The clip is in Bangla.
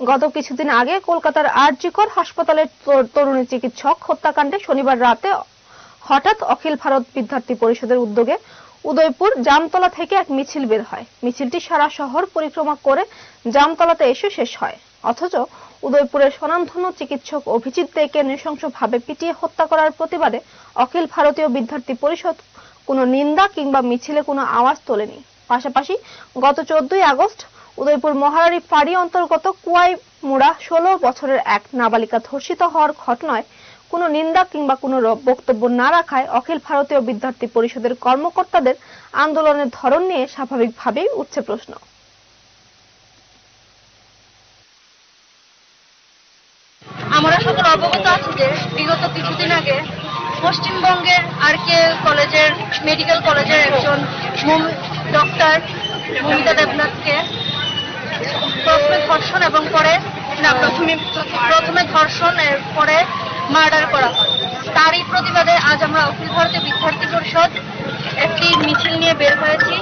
গত কিছুদিন আগে কলকাতার আরজিকর হাসপাতালের তর- তরুণী চিকিৎসক হত্যাকাণ্ডে শনিবার রাতে হঠাৎ অখিল ভারত বিদ্যার্থী পরিষদের উদ্যোগে উদয়পুর জামতলা থেকে এক মিছিল বের হয়। মিছিলটি সারা শহর পরিক্রমা করে জামতলাতে এসে শেষ হয়। অথচ উদয়পুরের স্বনামধন্য চিকিৎসক অভিজিৎ দেকে নৃশংসভাবে পিটিয়ে হত্যা করার প্রতিবাদে অখিল ভারতীয় বিদ্যার্থী পরিষদ কোনো নিন্দা কিংবা মিছিলে কোনো আওয়াজ তোলেনি। পাশাপাশি গত চোদ্দই আগস্ট উদয়পুর মহারানী ফাঁড়ি অন্তর্গত কুয়াই মুড়া ষোলো বছরের এক নাবালিকা ধর্ষিত হওয়ার ঘটনায় কোনো নিন্দা কিংবা কোনো বক্তব্য না রাখায় অখিল ভারতীয় বিদ্যার্থী পরিষদের কর্মকর্তাদের আন্দোলনের ধরন নিয়ে স্বাভাবিকভাবেই উঠছে প্রশ্ন। আমরা সকল অবগত আছি যে বিগত কিছুদিন আগে পশ্চিমবঙ্গের আর কে কলেজের মেডিকেল কলেজের একজন ডক্টর মমিতা দেবনাথকে প্রথমে ধর্ষণ এবং পরে না, প্রথমে প্রথমে ধর্ষণ এর পরে মার্ডার করা হয়। তারই প্রতিবাদে আজ আমরা অখিল ভারতীয় বিদ্যার্থী পরিষদ একটি মিছিল নিয়ে বের হয়েছি।